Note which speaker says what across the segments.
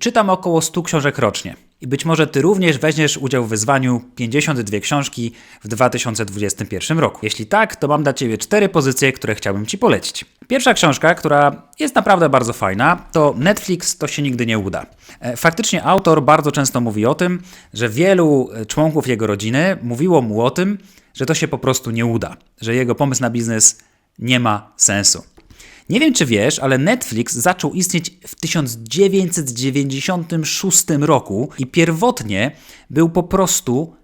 Speaker 1: Czytam około 100 książek rocznie. I być może Ty również weźmiesz udział w wyzwaniu 52 książki w 2021 roku. Jeśli tak, to mam dla Ciebie cztery pozycje, które chciałbym Ci polecić. Pierwsza książka, która jest naprawdę bardzo fajna, to Netflix to się nigdy nie uda. E, Faktycznie autor bardzo często mówi o tym, że wielu e, członków jego rodziny mówiło mu o tym, że to się po prostu nie uda, że jego pomysł na biznes nie ma sensu. Nie wiem, czy wiesz, ale Netflix zaczął istnieć w 1996 roku i pierwotnie był po prostu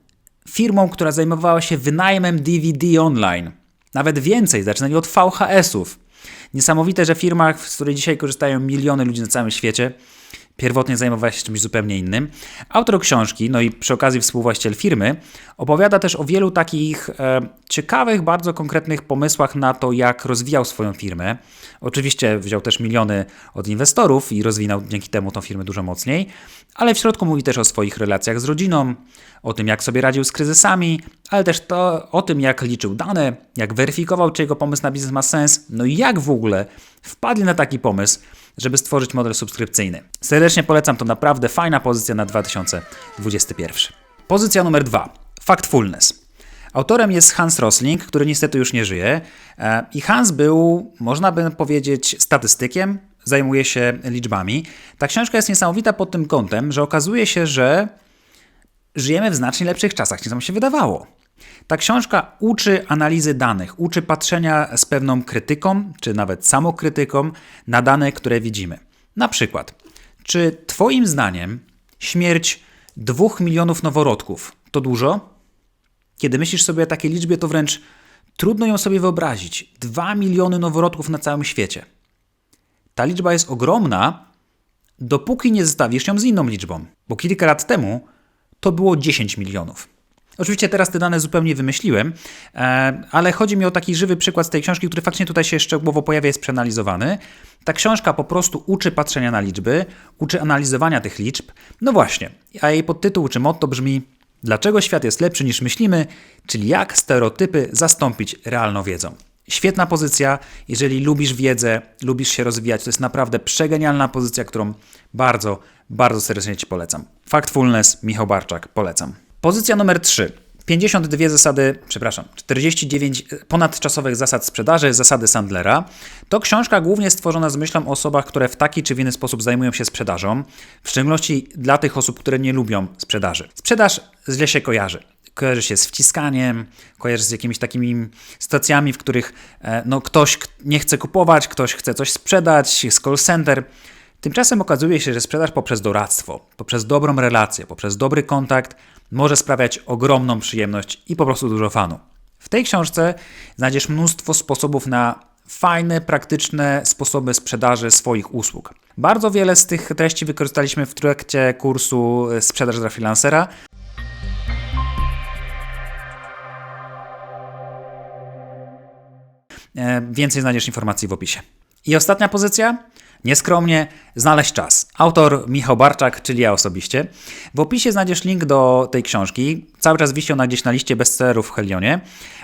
Speaker 1: firmą, która zajmowała się wynajmem DVD online. Nawet więcej, zaczynali od VHS-ów. Niesamowite, że firma, z której dzisiaj korzystają miliony ludzi na całym świecie, pierwotnie zajmowała się czymś zupełnie innym. Autor książki, no i przy okazji współwłaściciel firmy, opowiada też o wielu takich e, ciekawych, bardzo konkretnych pomysłach na to, jak rozwijał swoją firmę. Oczywiście wziął też miliony od inwestorów i rozwinął dzięki temu tą firmę dużo mocniej, ale w środku mówi też o swoich relacjach z rodziną, o tym, jak sobie radził z kryzysami, ale też to, o tym, jak liczył dane, jak weryfikował, czy jego pomysł na biznes ma sens, no i jak w ogóle wpadli na taki pomysł, żeby stworzyć model subskrypcyjny. Serdecznie polecam, to naprawdę fajna pozycja na 2021. Pozycja numer dwa. Factfulness. Autorem jest Hans Rosling, który niestety już nie żyje. E, I Hans był, można by powiedzieć, statystykiem, zajmuje się liczbami. Ta książka jest niesamowita pod tym kątem, że okazuje się, że żyjemy w znacznie lepszych czasach, niż nam się wydawało. Ta książka uczy analizy danych, uczy patrzenia z pewną krytyką, czy nawet samokrytyką na dane, które widzimy. Na przykład, czy Twoim zdaniem śmierć dwóch milionów noworodków to dużo? Kiedy myślisz sobie o takiej liczbie, to wręcz trudno ją sobie wyobrazić. Dwa miliony noworodków na całym świecie. Ta liczba jest ogromna, dopóki nie zestawisz ją z inną liczbą, bo kilka lat temu to było 10 milionów. Oczywiście teraz te dane zupełnie wymyśliłem, e, ale chodzi mi o taki żywy przykład z tej książki, który faktycznie tutaj się szczegółowo pojawia, jest przeanalizowany. Ta książka po prostu uczy patrzenia na liczby, uczy analizowania tych liczb. No właśnie, a jej podtytuł czy motto brzmi Dlaczego świat jest lepszy niż myślimy, czyli jak stereotypy zastąpić realną wiedzą. Świetna pozycja, jeżeli lubisz wiedzę, lubisz się rozwijać, to jest naprawdę przegenialna pozycja, którą bardzo, bardzo serdecznie Ci polecam. Factfulness, Michał Barczak, polecam. Pozycja numer 3. 52 zasady, przepraszam, 49 ponadczasowych zasad sprzedaży, zasady Sandlera. To książka głównie stworzona z myślą o osobach, które w taki czy w inny sposób zajmują się sprzedażą, w szczególności dla tych osób, które nie lubią sprzedaży. Sprzedaż źle się kojarzy. Kojarzy się z wciskaniem, kojarzy się z jakimiś takimi sytuacjami, w których e, no, ktoś nie chce kupować, ktoś chce coś sprzedać, jest call center. Tymczasem okazuje się, że sprzedaż poprzez doradztwo, poprzez dobrą relację, poprzez dobry kontakt może sprawiać ogromną przyjemność i po prostu dużo fanu. W tej książce znajdziesz mnóstwo sposobów na fajne, praktyczne sposoby sprzedaży swoich usług. Bardzo wiele z tych treści wykorzystaliśmy w trakcie kursu Sprzedaż dla freelancera. E, więcej znajdziesz informacji w opisie. I ostatnia pozycja? Nieskromnie znaleźć czas. Autor Michał Barczak, czyli ja osobiście. W opisie znajdziesz link do tej książki. Cały czas wisi ona gdzieś na liście bestsellerów w Helionie,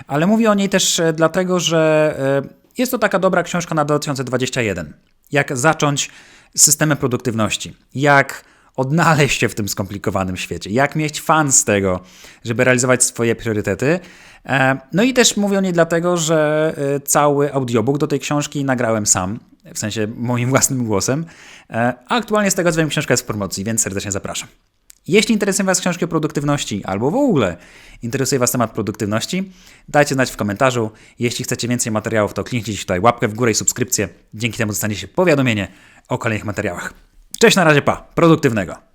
Speaker 1: ale mówię o niej też e, dlatego, że e, jest to taka dobra książka na 2021. Jak zacząć systemem produktywności? Jak odnaleźć się w tym skomplikowanym świecie? Jak mieć fan z tego, żeby realizować swoje priorytety? E, no i też mówię o niej dlatego, że cały audiobook do tej książki nagrałem sam w sensie moim własnym głosem. E, a aktualnie z tego co wiem, książka jest w promocji, więc serdecznie zapraszam. Jeśli interesują Was książki o produktywności, albo w ogóle interesuje Was temat produktywności, dajcie znać w komentarzu. Jeśli chcecie więcej materiałów, to kliknijcie tutaj łapkę w górę i subskrypcję. Dzięki temu dostaniecie powiadomienie o kolejnych materiałach. Cześć, na razie, pa, produktywnego.